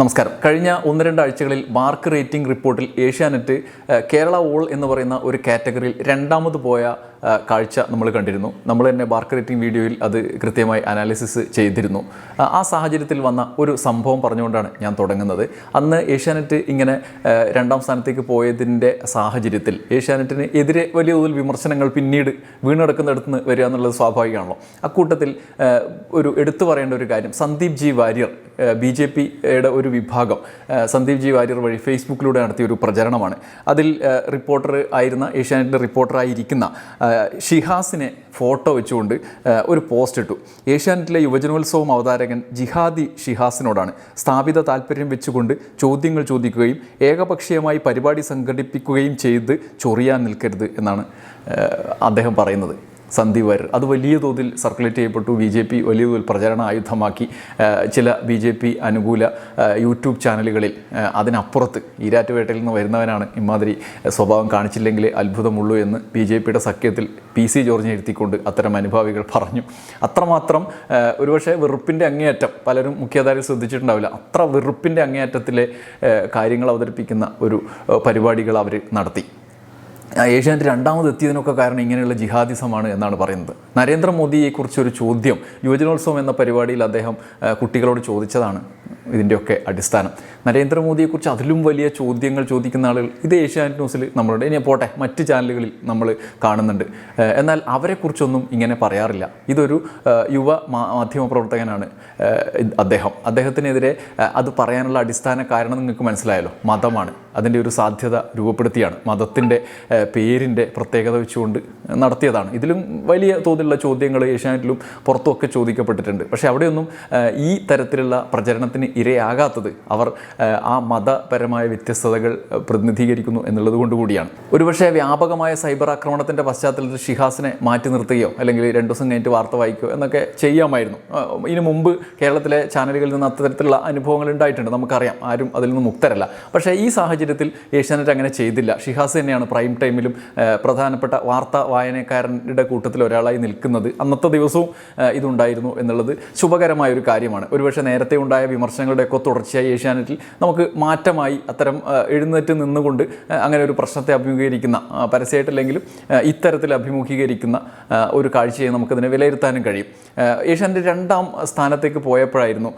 നമസ്കാരം. കഴിഞ്ഞ ഒന്ന് രണ്ട് ആഴ്ചകളിൽ മാർക്ക് റേറ്റിംഗ് റിപ്പോർട്ടിൽ ഏഷ്യാനെറ്റ് കേരള ഓൾ എന്ന് പറയുന്ന ഒരു കാറ്റഗറിയിൽ രണ്ടാമത് പോയ കാഴ്ച നമ്മൾ കണ്ടിരുന്നു. നമ്മൾ തന്നെ ബാർക്ക് റേറ്റിംഗ് വീഡിയോയിൽ അത് കൃത്യമായി അനാലിസിസ് ചെയ്തിരുന്നു. ആ- സാഹചര്യത്തിൽ വന്ന ഒരു സംഭവം പറഞ്ഞുകൊണ്ടാണ് ഞാൻ തുടങ്ങുന്നത്. അന്ന് ഏഷ്യാനെറ്റ് ഇങ്ങനെ രണ്ടാം സ്ഥാനത്തേക്ക് പോയതിന്റെ സാഹചര്യത്തിൽ ഏഷ്യാനെറ്റിന് എതിരെ വലിയ തോതിൽ വിമർശനങ്ങൾ പിന്നീട് വീണെടുക്കുന്നിടത്ത് നിന്ന് വരിക എന്നുള്ളത് സ്വാഭാവികമാണല്ലോ. അക്കൂട്ടത്തിൽ ഒരു എടുത്തു പറയേണ്ട ഒരു കാര്യം Sandeep G Warrier B J പിയുടെ ഒരു വിഭാഗം സന്ദീപ് ജി വാര്യർ വഴി ഫേസ്ബുക്കിലൂടെ നടത്തിയ ഒരു പ്രചരണമാണ്. അതിൽ റിപ്പോർട്ടർ ആയിരുന്ന ഏഷ്യാനെറ്റിന്റെ റിപ്പോർട്ടറായിരിക്കുന്ന ഷിഹാസിനെ ഫോട്ടോ വെച്ചുകൊണ്ട് ഒരു പോസ്റ്റ് ഇട്ടു. ഏഷ്യാനെറ്റിലെ യുവജനോത്സവം അവതാരകൻ ജിഹാദി ഷിഹാസിനോടാണ്. സ്ഥാപിത താല്പര്യം വെച്ചുകൊണ്ട് ചോദ്യങ്ങൾ ചോദിക്കുകയും ഏകപക്ഷീയമായി പരിപാടി സംഘടിപ്പിക്കുകയും ചെയ്ത് ചൊറിയാൻ നിൽക്കരുത് എന്നാണ് അദ്ദേഹം പറയുന്നത്. സന്ദീപ് വരർ അത് വലിയ തോതിൽ സർക്കുലേറ്റ് ചെയ്യപ്പെട്ടു. ബി ജെ പി വലിയ തോതിൽ പ്രചരണ ആയുധമാക്കി. ചില ബി ജെ പി അനുകൂല യൂട്യൂബ് ചാനലുകളിൽ അതിനപ്പുറത്ത് ഈരാറ്റുപേട്ടയിൽ നിന്ന് വരുന്നവനാണ് ഇമാതിരി സ്വഭാവം കാണിച്ചില്ലെങ്കിൽ അത്ഭുതമുള്ളൂ എന്ന് ബി ജെ പിയുടെ സഖ്യത്തിൽ പി സി ജോർജിനെ ഇരുത്തിക്കൊണ്ട് അത്തരം അനുഭാവികൾ പറഞ്ഞു. അത്രമാത്രം ഒരുപക്ഷെ വെറുപ്പിന്റെ അങ്ങേയറ്റം പലരും മുഖ്യധാരയിൽ ശ്രദ്ധിച്ചിട്ടുണ്ടാവില്ല. അത്ര വെറുപ്പിന്റെ അങ്ങേയറ്റത്തിലെ കാര്യങ്ങൾ അവതരിപ്പിക്കുന്ന ഒരു പരിപാടികൾ അവർ നടത്തി. ഏഷ്യാനെറ്റ് രണ്ടാമത് എത്തിയതിനൊക്കെ കാരണം ഇങ്ങനെയുള്ള ജിഹാദിസമാണ് എന്നാണ് പറയുന്നത്. നരേന്ദ്രമോദിയെക്കുറിച്ചൊരു ചോദ്യം യുവജനോത്സവം എന്ന പരിപാടിയിൽ അദ്ദേഹം കുട്ടികളോട് ചോദിച്ചതാണ്. ഇതിന്റെയൊക്കെ അടിസ്ഥാനം. നരേന്ദ്രമോദിയെക്കുറിച്ച് അതിലും വലിയ ചോദ്യങ്ങൾ ചോദിക്കുന്ന ആളുകൾ ഇത് ഏഷ്യാനെറ്റ് ന്യൂസിൽ നമ്മളുടെ ഇനി പോട്ടെ മറ്റ് ചാനലുകളിൽ നമ്മൾ കാണുന്നുണ്ട്. എന്നാൽ അവരെക്കുറിച്ചൊന്നും ഇങ്ങനെ പറയാറില്ല. ഇതൊരു യുവ മാധ്യമപ്രവർത്തകനാണ് മാധ്യമ പ്രവർത്തകനാണ് അദ്ദേഹം. അദ്ദേഹത്തിനെതിരെ അത് പറയാനുള്ള അടിസ്ഥാന കാരണം നിങ്ങൾക്ക് മനസ്സിലായല്ലോ. മതമാണ്. അതിന്റെ ഒരു സാധ്യത രൂപപ്പെടുത്തിയാണ്. മതത്തിന്റെ പേരിന്റെ പ്രത്യേകത വെച്ചുകൊണ്ട് നടത്തിയതാണ്. ഇതിലും വലിയ തോതിലുള്ള ചോദ്യങ്ങൾ ഏഷ്യാനെറ്റിലും പുറത്തുമൊക്കെ ചോദിക്കപ്പെട്ടിട്ടുണ്ട്. പക്ഷേ അവിടെയൊന്നും ഈ തരത്തിലുള്ള പ്രചരണത്തിന് ഇരയാകാത്തത്. അവർ ആ, മതപരമായ വ്യത്യസ്തതകൾ പ്രതിനിധീകരിക്കുന്നു എന്നുള്ളത് കൊണ്ടുകൂടിയാണ് ഒരുപക്ഷെ വ്യാപകമായ സൈബർ ആക്രമണത്തിന്റെ പശ്ചാത്തലത്തിൽ ഷിഹാസിനെ മാറ്റി നിർത്തുകയോ അല്ലെങ്കിൽ രണ്ടു ദിവസം കഴിഞ്ഞിട്ട് വാർത്ത വായിക്കുകയോ എന്നൊക്കെ ചെയ്യാമായിരുന്നു. ഇതിനു മുമ്പ് കേരളത്തിലെ ചാനലുകളിൽ നിന്ന് അത്തരത്തിലുള്ള അനുഭവങ്ങൾ ഉണ്ടായിട്ടുണ്ട്. നമുക്കറിയാം ആരും അതിൽ നിന്ന് മുക്തരല്ല. പക്ഷേ ഈ സാഹചര്യത്തിൽ ഏഷ്യാനെറ്റ് അങ്ങനെ ചെയ്തില്ല. ഷിഹാസ് തന്നെയാണ് പ്രൈം ടൈമിലും പ്രധാനപ്പെട്ട വാർത്താ വായനക്കാരന്റെ കൂട്ടത്തിൽ ഒരാളായി നിൽക്കുന്നത്. അന്നത്തെ ദിവസവും ഇതുണ്ടായിരുന്നു എന്നുള്ളത് ശുഭകരമായ ഒരു കാര്യമാണ്. ഒരുപക്ഷെ നേരത്തെ ഉണ്ടായ വിമർശനങ്ങളുടെയൊക്കെ തുടർച്ചയായി ഏഷ്യാനെറ്റിൽ നമുക്ക് മാറ്റമായി അത്തരം എഴുന്നേറ്റ് നിന്നുകൊണ്ട് അങ്ങനെ ഒരു പ്രശ്നത്തെ അഭിമുഖീകരിക്കുന്ന പരസ്യമായിട്ടില്ലെങ്കിലും ഇത്തരത്തിൽ അഭിമുഖീകരിക്കുന്ന ഒരു കാഴ്ചയെ നമുക്കതിനെ വിലയിരുത്താനും കഴിയും. ഏഷ്യാനെറ്റ് രണ്ടാം സ്ഥാനത്തേക്ക് പോയപ്പോഴായിരുന്നു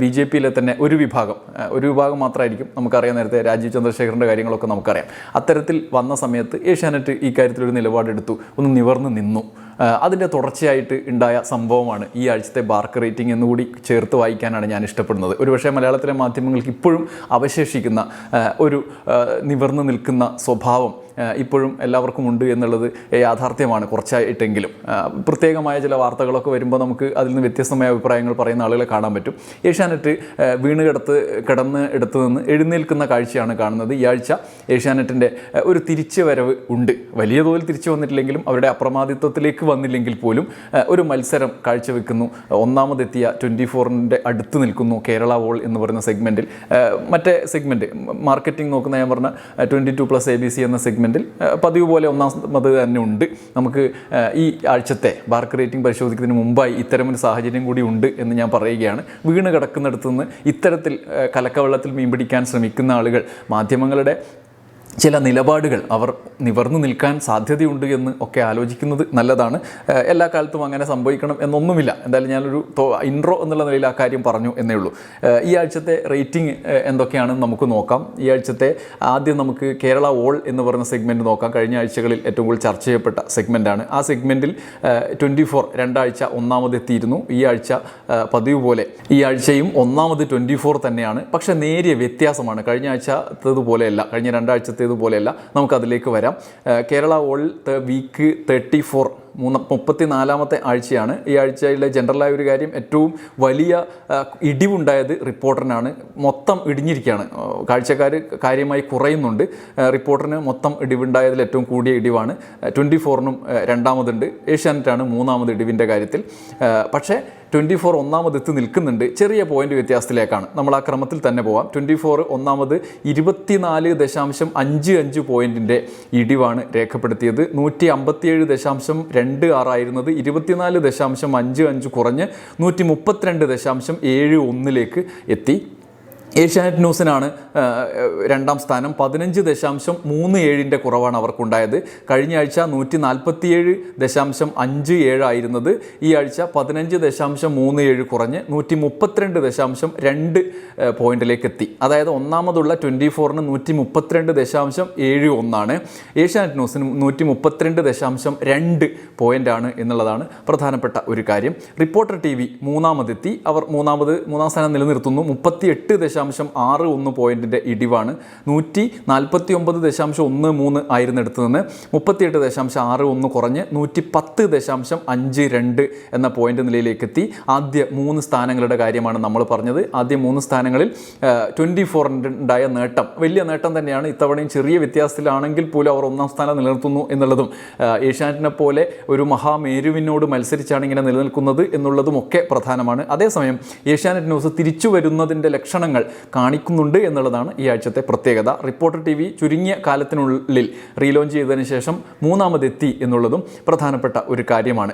ബി ജെ പിയിലെ തന്നെ ഒരു വിഭാഗം ഒരു വിഭാഗം മാത്രമായിരിക്കും നമുക്കറിയാം നേരത്തെ രാജീവ് ചന്ദ്രശേഖറിന്റെ കാര്യങ്ങളൊക്കെ നമുക്കറിയാം. അത്തരത്തിൽ വന്ന സമയത്ത് ഏഷ്യാനെറ്റ് ഈ കാര്യത്തിലൊരു നിലപാടെടുത്തു ഒന്ന് നിവർന്ന് നിന്നു. അതിന്റെ തുടർച്ചയായിട്ട് ഉണ്ടായ സംഭവമാണ് ഈ ആഴ്ചത്തെ ബാർക്ക് റേറ്റിംഗ് എന്നുകൂടി ചേർത്ത് വായിക്കാനാണ് ഞാൻ ഇഷ്ടപ്പെടുന്നത്. ഒരുപക്ഷെ മലയാളത്തിലെ മാധ്യമങ്ങൾക്ക് ഇപ്പോഴും അവശേഷിക്കുന്ന ഒരു നിവർന്നു നിൽക്കുന്ന സ്വഭാവം ഇപ്പോഴും എല്ലാവർക്കും ഉണ്ട് എന്നുള്ളത് യാഥാർത്ഥ്യമാണ് കുറച്ചായിട്ടെങ്കിലും. പ്രത്യേകമായ ചില വാർത്തകളൊക്കെ വരുമ്പോൾ നമുക്ക് അതിൽ നിന്ന് വ്യത്യസ്തമായ അഭിപ്രായങ്ങൾ പറയുന്ന ആളുകളെ കാണാൻ പറ്റും. ഏഷ്യാനെറ്റ് വീണ് കിടത്ത് കിടന്ന് എടുത്തു നിന്ന് എഴുന്നേൽക്കുന്ന കാഴ്ചയാണ് കാണുന്നത്. ഈ ആഴ്ച ഏഷ്യാനെറ്റിന്റെ ഒരു തിരിച്ചു വരവ് ഉണ്ട്. വലിയ തോതിൽ തിരിച്ചു വന്നിട്ടില്ലെങ്കിലും അവരുടെ അപ്രമാദിത്വത്തിലേക്ക് വന്നില്ലെങ്കിൽ പോലും ഒരു മത്സരം കാഴ്ചവെക്കുന്നു. ഒന്നാമതെത്തിയ ട്വന്റി ഫോറിന്റെ അടുത്ത് നിൽക്കുന്നു കേരള വോൾ എന്ന് പറയുന്ന സെഗ്മെന്റിൽ മറ്റേ സെഗ്മെന്റ് മാർക്കറ്റിംഗ് നോക്കുന്ന ഞാൻ പറഞ്ഞ twenty two plus A B C എന്ന സെഗ്മെന്റിൽ പതിവ് പോലെ ഒന്നാമത് തന്നെ ഉണ്ട്. നമുക്ക് ഈ ആഴ്ചത്തെ ബാർക്ക് റേറ്റിംഗ് പരിശോധിക്കുന്നതിന് മുമ്പായി ഇത്തരമൊരു സാഹചര്യം കൂടി ഉണ്ട് എന്ന് ഞാൻ പറയുകയാണ്. വീണ് കിടക്കുന്നിടത്തുനിന്ന് ഇത്തരത്തിൽ കലക്കവെള്ളത്തിൽ മീൻ പിടിക്കാൻ ശ്രമിക്കുന്ന ആളുകൾ മാധ്യമങ്ങളുടെ ചില നിലപാടുകൾ അവർ നിവർന്നു നിൽക്കാൻ സാധ്യതയുണ്ട് എന്ന് ഒക്കെ ആലോചിക്കുന്നത് നല്ലതാണ്. എല്ലാ കാലത്തും അങ്ങനെ സംഭവിക്കണം എന്നൊന്നുമില്ല. എന്തായാലും ഞാനൊരു ഇൻട്രോ എന്നുള്ള നിലയിൽ ആ കാര്യം പറഞ്ഞു എന്നേ ഉള്ളൂ. ഈ ആഴ്ചത്തെ റേറ്റിംഗ് എന്തൊക്കെയാണെന്ന് നമുക്ക് നോക്കാം. ഈ ആഴ്ചത്തെ ആദ്യം നമുക്ക് കേരള ഓൾ എന്ന് പറയുന്ന സെഗ്മെന്റ് നോക്കാം. കഴിഞ്ഞ ആഴ്ചകളിൽ ഏറ്റവും കൂടുതൽ ചർച്ച ചെയ്യപ്പെട്ട സെഗ്മെന്റാണ് ആ സെഗ്മെന്റിൽ ട്വന്റി ഫോർ രണ്ടാഴ്ച ഒന്നാമതെത്തിയിരുന്നു ഈ ആഴ്ച പതിവ് പോലെ ഈ ആഴ്ചയും ഒന്നാമത് ട്വന്റി ഫോർ തന്നെയാണ്. പക്ഷേ നേരിയ വ്യത്യാസമാണ്. കഴിഞ്ഞ ആഴ്ചത്തേതുപോലെയല്ല കഴിഞ്ഞ രണ്ടാഴ്ചത്തേതുപോലെയല്ല നമുക്കതിലേക്ക് വരാം. Kerala all week thirty four മൂന്ന് മുപ്പത്തി നാലാമത്തെ ആഴ്ചയാണ്. ഈ ആഴ്ചയിലെ ജനറലായ ഒരു കാര്യം ഏറ്റവും വലിയ ഇടിവുണ്ടായത് റിപ്പോർട്ടറിനാണ്. മൊത്തം ഇടിഞ്ഞിരിക്കുകയാണ്. കാഴ്ചക്കാർ കാര്യമായി കുറയുന്നുണ്ട്. റിപ്പോർട്ടറിന് മൊത്തം ഇടിവുണ്ടായതിൽ ഏറ്റവും കൂടിയ ഇടിവാണ്. ട്വന്റി ഫോറിനും രണ്ടാമതുണ്ട്. ഏഷ്യാനെറ്റാണ് മൂന്നാമത് ഇടിവിന്റെ കാര്യത്തിൽ. പക്ഷേ ട്വന്റി ഫോർ ഒന്നാമത് എത്തി നിൽക്കുന്നുണ്ട്. ചെറിയ പോയിന്റ് വ്യത്യാസത്തിലേക്കാണ്. നമ്മൾ ആ ക്രമത്തിൽ തന്നെ പോവാം. ട്വന്റി ഫോർ ഒന്നാമത് ഇരുപത്തിനാല് ദശാംശം അഞ്ച് അഞ്ച് പോയിന്റിന്റെ ഇടിവാണ് രേഖപ്പെടുത്തിയത്. നൂറ്റി അമ്പത്തിയേഴ് ദശാംശം രണ്ട് ആറായിരുന്നത് ഇരുപത്തിനാല് ദശാംശം അഞ്ച് അഞ്ച് കുറഞ്ഞ് നൂറ്റി മുപ്പത്തിരണ്ട് ദശാംശം ഏഴ് ഒന്നിലേക്ക് എത്തി. ഏഷ്യാനെറ്റ് ന്യൂസിനാണ് രണ്ടാം സ്ഥാനം. പതിനഞ്ച് ദശാംശം മൂന്ന് ഏഴിന്റെ കുറവാണ് അവർക്കുണ്ടായത്. കഴിഞ്ഞ ആഴ്ച നൂറ്റി നാൽപ്പത്തിയേഴ് ദശാംശം അഞ്ച് ഏഴായിരുന്നത് ഈ ആഴ്ച പതിനഞ്ച് ദശാംശം മൂന്ന് ഏഴ് കുറഞ്ഞ് നൂറ്റി മുപ്പത്തിരണ്ട് ദശാംശം രണ്ട് പോയിന്റിലേക്ക് എത്തി അതായത് ഒന്നാമതുള്ള ട്വന്റി ഫോറിന് നൂറ്റി മുപ്പത്തിരണ്ട് ദശാംശം ഏഴ് ഒന്നാണ്. ഏഷ്യാനെറ്റ് ന്യൂസിന് നൂറ്റി മുപ്പത്തിരണ്ട് ദശാംശം രണ്ട് പോയിന്റാണ് എന്നുള്ളതാണ് പ്രധാനപ്പെട്ട ഒരു കാര്യം. റിപ്പോർട്ടർ ടി വി മൂന്നാമതെത്തി. അവർ മൂന്നാമത് മൂന്നാം സ്ഥാനം നിലനിർത്തുന്നു. മുപ്പത്തി എട്ട് ദശാംശം ആറ് ഒന്ന് പോയിന്റിന്റെ ഇടിവാണ്. നൂറ്റി നാൽപ്പത്തി ഒമ്പത് ദശാംശം ഒന്ന് മൂന്ന് ആയിരുന്നിടത്ത് നിന്ന് മുപ്പത്തിയെട്ട് ദശാംശം ആറ് ഒന്ന് കുറഞ്ഞ് നൂറ്റി പത്ത് ദശാംശം അഞ്ച് രണ്ട് എന്ന പോയിന്റ് നിലയിലേക്ക് എത്തി ആദ്യ മൂന്ന് സ്ഥാനങ്ങളുടെ കാര്യമാണ് നമ്മൾ പറഞ്ഞത്. ആദ്യ മൂന്ന് സ്ഥാനങ്ങളിൽ ട്വന്റി ഫോറിന്റെ ഉണ്ടായ നേട്ടം വലിയ നേട്ടം തന്നെയാണ് ഇത്തവണയും ചെറിയ വ്യത്യാസത്തിലാണെങ്കിൽ പോലും അവർ ഒന്നാം സ്ഥാനം നിലനിർത്തുന്നു എന്നുള്ളതും ഏഷ്യാനെറ്റിനെ പോലെ ഒരു മഹാമേരുവിനോട് മത്സരിച്ചാണ് ഇങ്ങനെ നിലനിൽക്കുന്നത് എന്നുള്ളതും ഒക്കെ പ്രധാനമാണ്. അതേസമയം ഏഷ്യാനെറ്റ് ന്യൂസ് തിരിച്ചു വരുന്നതിന്റെ ലക്ഷണങ്ങൾ കാണിക്കുന്നുണ്ട് എന്നുള്ളതാണ് ഈ ആഴ്ചത്തെ പ്രത്യേകത. റിപ്പോർട്ടർ ടി വി ചുരുങ്ങിയ കാലത്തിനുള്ളിൽ റീലോഞ്ച് ചെയ്തതിന് ശേഷം മൂന്നാമതെത്തി എന്നുള്ളതും പ്രധാനപ്പെട്ട ഒരു കാര്യമാണ്.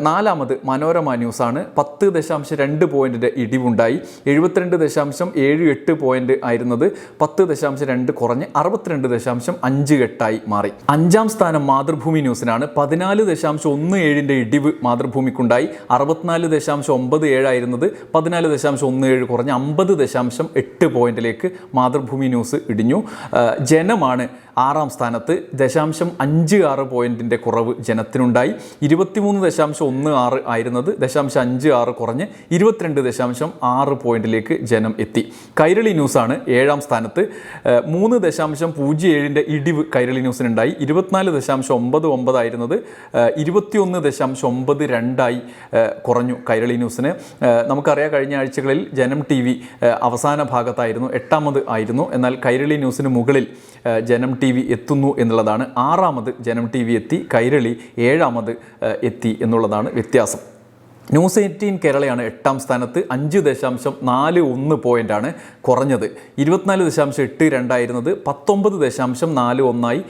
നാലാമത് മനോരമ ന്യൂസാണ്. പത്ത് ദശാംശം രണ്ട് പോയിന്റിന്റെ ഇടിവുണ്ടായി. എഴുപത്തിരണ്ട് ദശാംശം ഏഴ് എട്ട് പോയിന്റ് ആയിരുന്നത് പത്ത് ദശാംശം രണ്ട് കുറഞ്ഞ് അറുപത്തിരണ്ട് ദശാംശം അഞ്ച് എട്ടായി മാറി. അഞ്ചാം സ്ഥാനം മാതൃഭൂമി ന്യൂസിനാണ്. പതിനാല് ദശാംശം ഒന്ന് ഏഴിന്റെ ഇടിവ് മാതൃഭൂമിക്കുണ്ടായി. അറുപത്തിനാല് ദശാംശം ഒമ്പത് ഏഴായിരുന്നത് പതിനാല് ദശാംശം ഒന്ന് ഏഴ് കുറഞ്ഞ് അമ്പത് ദശാംശം എട്ട് പോയിന്റിലേക്ക് മാതൃഭൂമി ന്യൂസ് ഇടിഞ്ഞു. ജനമാണ് ആറാം സ്ഥാനത്ത്. ദശാംശം അഞ്ച് ആറ് പോയിന്റിന്റെ കുറവ് ജനത്തിനുണ്ടായി. ഇരുപത്തിമൂന്ന് ദശാംശം ഒന്ന് ആറ് ആയിരുന്നത് ദശാംശം അഞ്ച് ആറ് കുറഞ്ഞ് ഇരുപത്തിരണ്ട് ദശാംശം ആറ് പോയിന്റിലേക്ക് ജനം എത്തി. കൈരളി ന്യൂസാണ് ഏഴാം സ്ഥാനത്ത്. മൂന്ന് ദശാംശം പൂജ്യം ഏഴിന്റെ ഇടിവ് കൈരളി ന്യൂസിനുണ്ടായി. ഇരുപത്തിനാല് ദശാംശം ഒമ്പത് ഒമ്പതായിരുന്നത് ആ, ഇരുപത്തിയൊന്ന് ദശാംശം ഒമ്പത് രണ്ടായി കുറഞ്ഞു കൈരളി ന്യൂസിന്. നമുക്കറിയാം കഴിഞ്ഞ ആഴ്ചകളിൽ ജനം ടി വി അവസാന ഭാഗത്തായിരുന്നു എട്ടാമത് ആയിരുന്നു. എന്നാൽ കൈരളി ന്യൂസിന് മുകളിൽ ജനം ടി വി എത്തുന്നു എന്നുള്ളതാണ്. ആറാമത് ജനം ടി വി എത്തി കൈരളി ഏഴാമത് എത്തി എന്നുള്ളതാണ് വ്യത്യാസം. ന്യൂസ് എയ്റ്റീൻ കേരളയാണ് എട്ടാം സ്ഥാനത്ത്. അഞ്ച് ദശാംശം നാല് ഒന്ന് പോയിന്റാണ് കുറഞ്ഞത്. ഇരുപത്തിനാല് ദശാംശം എട്ട് രണ്ടായിരുന്നത് പത്തൊമ്പത് ദശാംശം നാല് ഒന്നായി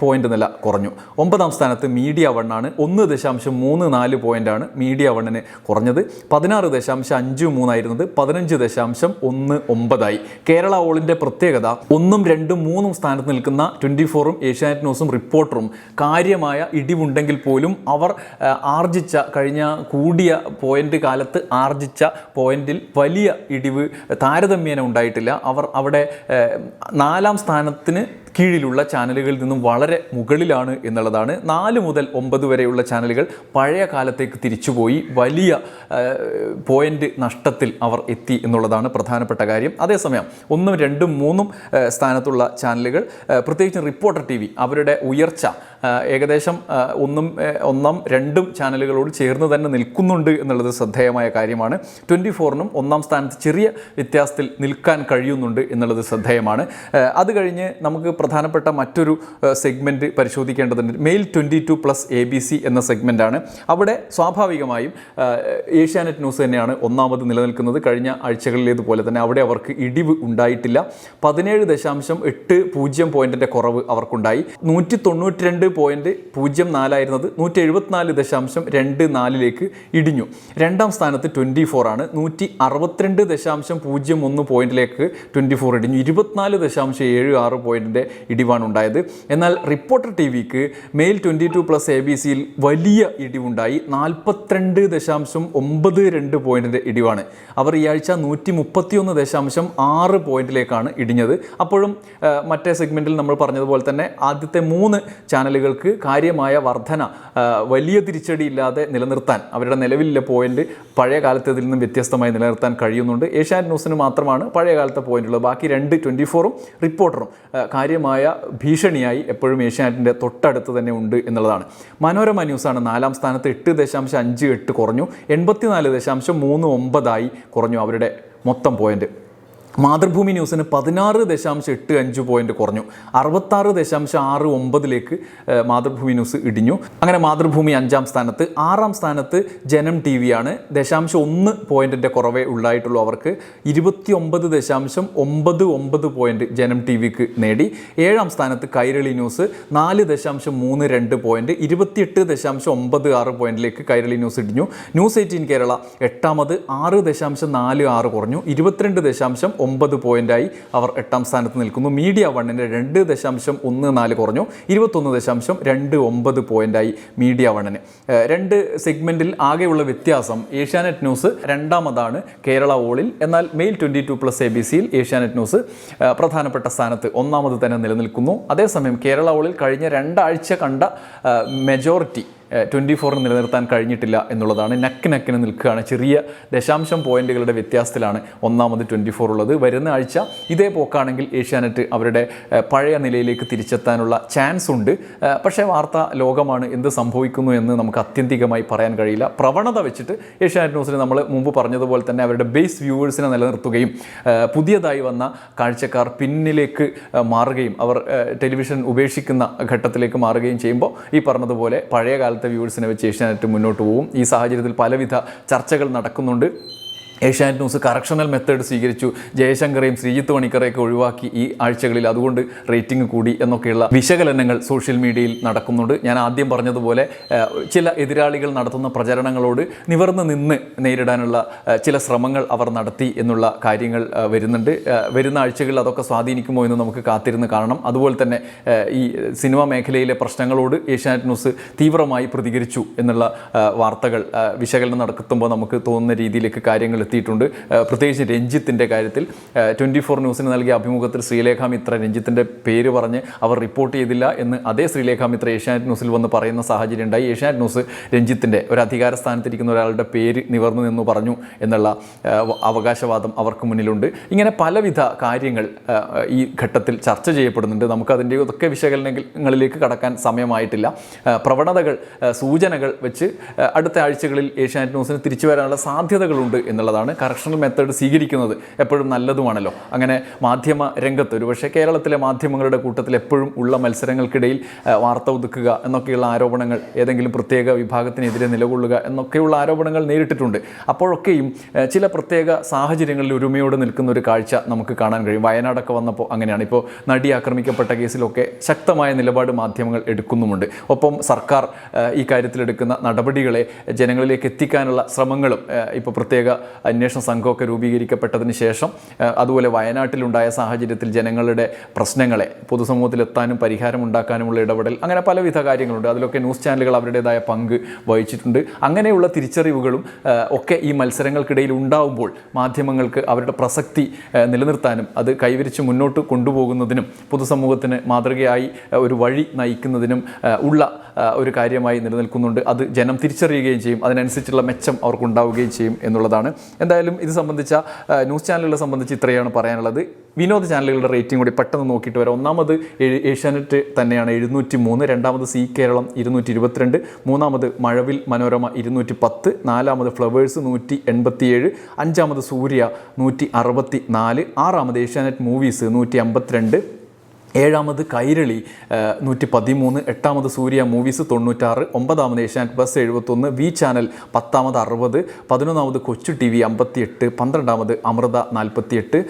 പോയിന്റ് നില കുറഞ്ഞു. ഒമ്പതാം സ്ഥാനത്ത് മീഡിയ വണ്ണാണ് ഒന്ന് ദശാംശം മൂന്ന് നാല് പോയിന്റാണ് മീഡിയ വണ്ണിന് കുറഞ്ഞത്. പതിനാറ് ദശാംശം അഞ്ച് മൂന്നായിരുന്നത് പതിനഞ്ച് ദശാംശം ഒന്ന് ഒമ്പതായി. കേരള ഓളിന്റെ പ്രത്യേകത ഒന്നും രണ്ടും മൂന്നും സ്ഥാനത്ത് നിൽക്കുന്ന ട്വന്റി ഫോറും ഏഷ്യാനെറ്റ് ന്യൂസും റിപ്പോർട്ടറും കാര്യമായ ഇടിവുണ്ടെങ്കിൽ പോലും അവർ ആർജിച്ച കഴിഞ്ഞ കൂടിയ പോയിന്റ് കാലത്ത് ആർജിച്ച പോയിന്റിൽ വലിയ ഇടിവ് താരതമ്യേന ഉണ്ടായിട്ടില്ല. അവർ അവിടെ നാലാം സ്ഥാനത്തിന് കീഴിലുള്ള ചാനലുകളിൽ നിന്നും വളരെ മുകളിലാണ് എന്നുള്ളതാണ്. നാല് മുതൽ ഒമ്പത് വരെയുള്ള ചാനലുകൾ പഴയ കാലത്തേക്ക് തിരിച്ചുപോയി വലിയ പോയിന്റ് നഷ്ടത്തിൽ അവർ എത്തി എന്നുള്ളതാണ് പ്രധാനപ്പെട്ട കാര്യം. അതേസമയം ഒന്നും രണ്ടും മൂന്നും സ്ഥാനത്തുള്ള ചാനലുകൾ പ്രത്യേകിച്ച് റിപ്പോർട്ടർ ടി വി അവരുടെ ഉയർച്ച ഏകദേശം ഒന്നും ഒന്നാം രണ്ടും ചാനലുകളോട് ചേർന്ന് തന്നെ നിൽക്കുന്നുണ്ട് എന്നുള്ളത് ശ്രദ്ധേയമായ കാര്യമാണ്. ട്വന്റി ഫോറിനും ഒന്നാം സ്ഥാനത്ത് ചെറിയ വ്യത്യാസത്തിൽ നിൽക്കാൻ കഴിയുന്നുണ്ട് എന്നുള്ളത് ശ്രദ്ധേയമാണ്. അത് കഴിഞ്ഞ് നമുക്ക് പ്രധാനപ്പെട്ട മറ്റൊരു സെഗ്മെന്റ് പരിശോധിക്കേണ്ടതുണ്ട്. Male twenty two plus A B C എന്ന സെഗ്മെന്റാണ് അവിടെ സ്വാഭാവികമായും ഏഷ്യാനെറ്റ് ന്യൂസ് തന്നെയാണ് ഒന്നാമത് നിലനിൽക്കുന്നത്. കഴിഞ്ഞ ആഴ്ചകളിലേതുപോലെ തന്നെ അവിടെ അവർക്ക് ഇടിവ് ഉണ്ടായിട്ടില്ല. പതിനേഴ് ദശാംശം എട്ട് പൂജ്യം പോയിന്റിന്റെ കുറവ് അവർക്കുണ്ടായി. നൂറ്റി തൊണ്ണൂറ്റി രണ്ട് പോയിന്റ് പൂജ്യം നാലായിരുന്നത് നൂറ്റി എഴുപത്തിനാല് ദശാംശം രണ്ട് നാലിലേക്ക് ഇടിഞ്ഞു. രണ്ടാം സ്ഥാനത്ത് ട്വന്റി ഫോർ ആണ്. നൂറ്റി അറുപത്തിരണ്ട് ദശാംശം പൂജ്യം ഒന്ന് പോയിന്റിലേക്ക് ട്വന്റി ഫോർ ഇടിഞ്ഞു. ഇരുപത്തിനാല് ദശാംശം ഏഴ് ആറ് പോയിന്റിന്റെ ഇടിവാണ് ഉണ്ടായത് എന്നാൽ reporter T wick male twenty two plus A B സിയിൽ വലിയ ഇടിവുണ്ടായി. നാൽപ്പത്തിരണ്ട് ദശാംശം ഒമ്പത് രണ്ട് പോയിന്റിന്റെ ഇടിവാണ്. അവർ ഈ ആഴ്ച നൂറ്റി മുപ്പത്തിയൊന്ന് ദശാംശം ആറ് പോയിന്റിലേക്കാണ് ഇടിഞ്ഞത്. അപ്പോഴും മറ്റേ സെഗ്മെന്റിൽ നമ്മൾ പറഞ്ഞതുപോലെ തന്നെ ആദ്യത്തെ മൂന്ന് ചാനലുകൾക്ക് കാര്യമായ വർധന വലിയ തിരിച്ചടി ഇല്ലാതെ നിലനിർത്താൻ അവരുടെ നിലവിലെ പോയിന്റ് പഴയ കാലത്തേതിൽ നിന്നും വ്യത്യസ്തമായി നിലനിർത്താൻ കഴിയുന്നുണ്ട്. ഏഷ്യാനെറ്റ് ന്യൂസിന് മാത്രമാണ് പഴയ കാലത്തെ പോയിന്റുള്ളത്. ബാക്കി രണ്ട് ട്വന്റി ഫോറും റിപ്പോർട്ടറും ആ, കാര്യമായ ഭീഷണിയായി എപ്പോഴും ഏഷ്യാനെറ്റിന്റെ തൊട്ടടുത്ത് തന്നെ ഉണ്ട് എന്നുള്ളതാണ്. മനോരമ ന്യൂസാണ് നാലാം സ്ഥാനത്ത് എട്ട് ദശാംശം അഞ്ച് എട്ട് കുറഞ്ഞു എൺപത്തിനാല് ദശാംശം മൂന്ന് ഒമ്പതായി കുറഞ്ഞു അവരുടെ മൊത്തം പോയിന്റ്. മാതൃഭൂമി ന്യൂസിന് പതിനാറ് ദശാംശം എട്ട് അഞ്ച് പോയിന്റ് കുറഞ്ഞു. അറുപത്താറ് ദശാംശം ആറ് ഒമ്പതിലേക്ക് മാതൃഭൂമി ന്യൂസ് ഇടിഞ്ഞു. അങ്ങനെ മാതൃഭൂമി അഞ്ചാം സ്ഥാനത്ത് ആറാം സ്ഥാനത്ത് ജനം ടി വിയാണ് ദശാംശം ഒന്ന് പോയിന്റിന്റെ കുറവേ ഉണ്ടായിട്ടുള്ളൂ അവർക്ക്. ഇരുപത്തി ഒമ്പത് ദശാംശം ഒമ്പത് ഒമ്പത് പോയിന്റ് ജനം ടി വിക്ക് നേടി. ഏഴാം സ്ഥാനത്ത് കൈരളി ന്യൂസ് നാല് ദശാംശം മൂന്ന് രണ്ട് പോയിന്റ് ഇരുപത്തിയെട്ട് ദശാംശം ഒമ്പത് ആറ് പോയിന്റിലേക്ക് കൈരളി ന്യൂസ് ഇടിഞ്ഞു. ന്യൂസ് എയ്റ്റീൻ കേരള എട്ടാമത് ആറ് ദശാംശം നാല് ആറ് കുറഞ്ഞു. ഇരുപത്തിരണ്ട് ദശാംശം ഒമ്പത് പോയിന്റായി അവർ എട്ടാം സ്ഥാനത്ത് നിൽക്കുന്നു. മീഡിയ വണ്ണിന് രണ്ട് ദശാംശം ഒന്ന് നാല് കുറഞ്ഞു. ഇരുപത്തൊന്ന് ദശാംശം രണ്ട് ഒമ്പത് പോയിന്റായി മീഡിയ വണ്ണിന്. രണ്ട് സെഗ്മെന്റിൽ ആകെയുള്ള വ്യത്യാസം ഏഷ്യാനെറ്റ് ന്യൂസ് രണ്ടാമതാണ് കേരള ഓളിൽ എന്നാൽ male twenty two plus A B സിയിൽ ഏഷ്യാനെറ്റ് ന്യൂസ് പ്രധാനപ്പെട്ട സ്ഥാനത്ത് ഒന്നാമത് തന്നെ നിലനിൽക്കുന്നു. അതേസമയം കേരള ഓളിൽ കഴിഞ്ഞ രണ്ടാഴ്ച കണ്ട മെജോറിറ്റി ട്വന്റി ഫോറിന് നിലനിർത്താൻ കഴിഞ്ഞിട്ടില്ല എന്നുള്ളതാണ് നക്ക് നക്കിന് നിൽക്കുകയാണ്. ചെറിയ ദശാംശം പോയിന്റുകളുടെ വ്യത്യാസത്തിലാണ് ഒന്നാമത് ട്വന്റി ഫോർ ഉള്ളത്. വരുന്ന ആഴ്ച ഇതേ പോക്കാണെങ്കിൽ ഏഷ്യാനെറ്റ് അവരുടെ പഴയ നിലയിലേക്ക് തിരിച്ചെത്താനുള്ള ചാൻസ് ഉണ്ട്. പക്ഷേ വാർത്ത ലോകമാണ് എന്ത് സംഭവിക്കുന്നു എന്ന് നമുക്ക് അത്യന്തികമായി പറയാൻ കഴിയില്ല. പ്രവണത വെച്ചിട്ട് ഏഷ്യാനെറ്റ് ന്യൂസിന് നമ്മൾ മുമ്പ് പറഞ്ഞതുപോലെ തന്നെ അവരുടെ ബേസ് വ്യൂവേഴ്സിനെ നിലനിർത്തുകയും പുതിയതായി വന്ന കാഴ്ചക്കാർ പിന്നിലേക്ക് മാറുകയും അവർ ടെലിവിഷൻ ഉപേക്ഷിക്കുന്ന ഘട്ടത്തിലേക്ക് മാറുകയും ചെയ്യുമ്പോൾ ഈ പറഞ്ഞതുപോലെ പഴയ കാലത്തെ വ്യൂവേഴ്സിനെ വെച്ച് ഏഷ്യാനെറ്റ് മുന്നോട്ട് പോകും ഈ സാഹചര്യത്തിൽ പലവിധ ചർച്ചകൾ നടക്കുന്നുണ്ട്. ഏഷ്യാനെറ്റ് ന്യൂസ് കറക്ഷണൽ മെത്തേഡ് സ്വീകരിച്ചു. ജയശങ്കറേയും ശ്രീജിത്ത് മണിക്കറേയൊക്കെ ഒഴിവാക്കി ഈ ആഴ്ചകളിൽ. അതുകൊണ്ട് റേറ്റിംഗ് കൂടി എന്നൊക്കെയുള്ള വിശകലനങ്ങൾ സോഷ്യൽ മീഡിയയിൽ നടക്കുന്നുണ്ട്. ഞാൻ ആദ്യം പറഞ്ഞതുപോലെ ചില എതിരാളികൾ നടത്തുന്ന പ്രചരണങ്ങളോട് നിവർന്ന് നിന്ന് നേരിടാനുള്ള ചില ശ്രമങ്ങൾ അവർ നടത്തി എന്നുള്ള കാര്യങ്ങൾ വരുന്നുണ്ട്. വരുന്ന ആഴ്ചകളിൽ അതൊക്കെ സ്വാധീനിക്കുമോ എന്ന് നമുക്ക് കാത്തിരുന്ന് കാണണം. അതുപോലെ തന്നെ ഈ സിനിമ മേഖലയിലെ പ്രശ്നങ്ങളോട് ഏഷ്യാനെറ്റ് ന്യൂസ് തീവ്രമായി പ്രതികരിച്ചു എന്നുള്ള വാർത്തകൾ വിശകലനം നടത്തുമ്പോൾ നമുക്ക് തോന്നുന്ന രീതിയിലേക്ക് കാര്യങ്ങൾ എത്തിയിട്ടുണ്ട് ഏഹ്, പ്രത്യേകിച്ച് രഞ്ജിത്തിന്റെ കാര്യത്തിൽ ട്വന്റി ഫോർ ന്യൂസിന് നൽകിയ അഭിമുഖത്തിൽ ശ്രീലേഖ മിത്ര രഞ്ജിത്തിന്റെ പേര് പറഞ്ഞ് അവർ റിപ്പോർട്ട് ചെയ്തില്ല എന്ന് അതേ ശ്രീലേഖ മിത്ര ഏഷ്യാനെറ്റ് ന്യൂസിൽ വന്ന് പറയുന്ന സാഹചര്യം ഉണ്ടായി. ഏഷ്യാനെറ്റ് ന്യൂസ് രഞ്ജിത്തിന്റെ ഒരു അധികാര സ്ഥാനത്തിരിക്കുന്ന ഒരാളുടെ പേര് നിവർന്നു നിന്ന് പറഞ്ഞു എന്നുള്ള അവകാശവാദം അവർക്ക് മുന്നിലുണ്ട്. ഇങ്ങനെ പലവിധ കാര്യങ്ങൾ ഈ ഘട്ടത്തിൽ ചർച്ച ചെയ്യപ്പെടുന്നുണ്ട്. നമുക്കതിന്റെ ഇതൊക്കെ വിശകലനങ്ങളിലേക്ക് കടക്കാൻ സമയമായിട്ടില്ല. പ്രവണതകൾ സൂചനകൾ വെച്ച് അടുത്ത ആഴ്ചകളിൽ ഏഷ്യാനെറ്റ് ന്യൂസിന് തിരിച്ചു വരാനുള്ള സാധ്യതകളുണ്ട് എന്നുള്ളതാണ് കറക്ഷണൽ മെത്തേഡ് സ്വീകരിക്കുന്നത്. എപ്പോഴും നല്ലതുമാണല്ലോ. അങ്ങനെ മാധ്യമ രംഗത്ത് ഒരുപക്ഷെ കേരളത്തിലെ മാധ്യമങ്ങളുടെ കൂട്ടത്തിൽ എപ്പോഴും ഉള്ള മത്സരങ്ങൾക്കിടയിൽ വാർത്ത ഒതുക്കുക എന്നൊക്കെയുള്ള ആരോപണങ്ങൾ ഏതെങ്കിലും പ്രത്യേക വിഭാഗത്തിനെതിരെ നിലകൊള്ളുക എന്നൊക്കെയുള്ള ആരോപണങ്ങൾ നേരിട്ടിട്ടുണ്ട്. അപ്പോഴൊക്കെയും ചില പ്രത്യേക സാഹചര്യങ്ങളിൽ ഒരുമയോട് നിൽക്കുന്ന ഒരു കാഴ്ച നമുക്ക് കാണാൻ കഴിയും. വയനാടൊക്കെ വന്നപ്പോൾ അങ്ങനെയാണ്. ഇപ്പോൾ നടി ആക്രമിക്കപ്പെട്ട കേസിലൊക്കെ ശക്തമായ നിലപാട് മാധ്യമങ്ങൾ എടുക്കുന്നുമുണ്ട്. ഒപ്പം സർക്കാർ ഈ കാര്യത്തിലെടുക്കുന്ന നടപടികളെ ജനങ്ങളിലേക്ക് എത്തിക്കാനുള്ള ശ്രമങ്ങളും ഇപ്പോൾ പ്രത്യേക അന്വേഷണ സംഘമൊക്കെ രൂപീകരിക്കപ്പെട്ടതിന് ശേഷം അതുപോലെ വയനാട്ടിലുണ്ടായ സാഹചര്യത്തിൽ ജനങ്ങളുടെ പ്രശ്നങ്ങളെ പൊതുസമൂഹത്തിൽ എത്താനും പരിഹാരം ഉണ്ടാക്കാനുമുള്ള ഇടപെടൽ അങ്ങനെ പലവിധ കാര്യങ്ങളുണ്ട്. അതിലൊക്കെ ന്യൂസ് ചാനലുകൾ അവരുടേതായ പങ്ക് വഹിച്ചിട്ടുണ്ട്. അങ്ങനെയുള്ള തിരിച്ചറിവുകളും ഒക്കെ ഈ മത്സരങ്ങൾക്കിടയിൽ ഉണ്ടാവുമ്പോൾ മാധ്യമങ്ങൾക്ക് അവരുടെ പ്രസക്തി നിലനിർത്താനും അത് കൈവരിച്ച് മുന്നോട്ട് കൊണ്ടുപോകുന്നതിനും പൊതുസമൂഹത്തിന് മാതൃകയായി ഒരു വഴി നയിക്കുന്നതിനും ഉള്ള ഒരു കാര്യമായി നിലനിൽക്കുന്നുണ്ട്. അത് ജനം തിരിച്ചറിയുകയും ചെയ്യും. അതിനനുസരിച്ചുള്ള മെച്ചം അവർക്കുണ്ടാവുകയും ചെയ്യും എന്നുള്ളതാണ് എന്തായാലും ഇത് സംബന്ധിച്ച ന്യൂസ് ചാനലുകളെ സംബന്ധിച്ച് ഇത്രയാണ് പറയാനുള്ളത്. വിനോദ ചാനലുകളുടെ റേറ്റിംഗ് കൂടി പെട്ടെന്ന് നോക്കിയിട്ട് വരാം. ഒന്നാമത് ഏഷ്യാനെറ്റ് തന്നെയാണ് എഴുന്നൂറ്റി മൂന്ന് രണ്ടാമത് സി കേരളം ഇരുന്നൂറ്റി ഇരുപത്തിരണ്ട് മൂന്നാമത് മഴവിൽ മനോരമ ഇരുന്നൂറ്റി പത്ത് നാലാമത് ഫ്ലവേഴ്സ് നൂറ്റി എൺപത്തിയേഴ് അഞ്ചാമത് സൂര്യ നൂറ്റി അറുപത്തി നാല് ആറാമത് ഏഷ്യാനെറ്റ് മൂവീസ് നൂറ്റി അമ്പത്തിരണ്ട് ഏഴാമത് കൈരളി നൂറ്റി പതിമൂന്ന് എട്ടാമത് സൂര്യ മൂവീസ് തൊണ്ണൂറ്റാറ് ഒമ്പതാമത് ഏഷ്യാനെറ്റ് ബസ് എഴുപത്തൊന്ന് വി ചാനൽ പത്താമത് അറുപത് പതിനൊന്നാമത് കൊച്ചു ടി വി അമ്പത്തിയെട്ട് പന്ത്രണ്ടാമത് അമൃത നാൽപ്പത്തിയെട്ട്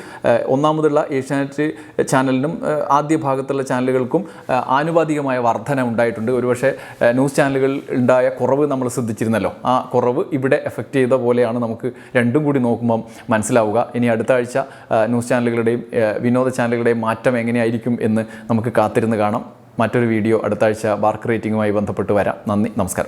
ഒന്നാമതുള്ള ഏഷ്യാനെറ്റ് ചാനലിനും ആദ്യ ഭാഗത്തുള്ള ചാനലുകൾക്കും ആനുപാതികമായ വർധന ഉണ്ടായിട്ടുണ്ട്. ഒരുപക്ഷെ ന്യൂസ് ചാനലുകൾ ഉണ്ടായ കുറവ് നമ്മൾ ശ്രദ്ധിച്ചിരുന്നല്ലോ. ആ കുറവ് ഇവിടെ എഫക്റ്റ് ചെയ്ത പോലെയാണ് നമുക്ക് രണ്ടും കൂടി നോക്കുമ്പം മനസ്സിലാവുക. ഇനി അടുത്ത ആഴ്ച ന്യൂസ് ചാനലുകളുടെയും വിനോദ ചാനലുകളുടെയും മാറ്റം എങ്ങനെയായിരിക്കും എന്ന് നമുക്ക് കാത്തിരുന്ന് കാണാം. മറ്റൊരു വീഡിയോ അടുത്ത ആഴ്ച ബാർക്ക് റേറ്റിംഗുമായി ബന്ധപ്പെട്ട് വരാം. നന്ദി നമസ്കാരം.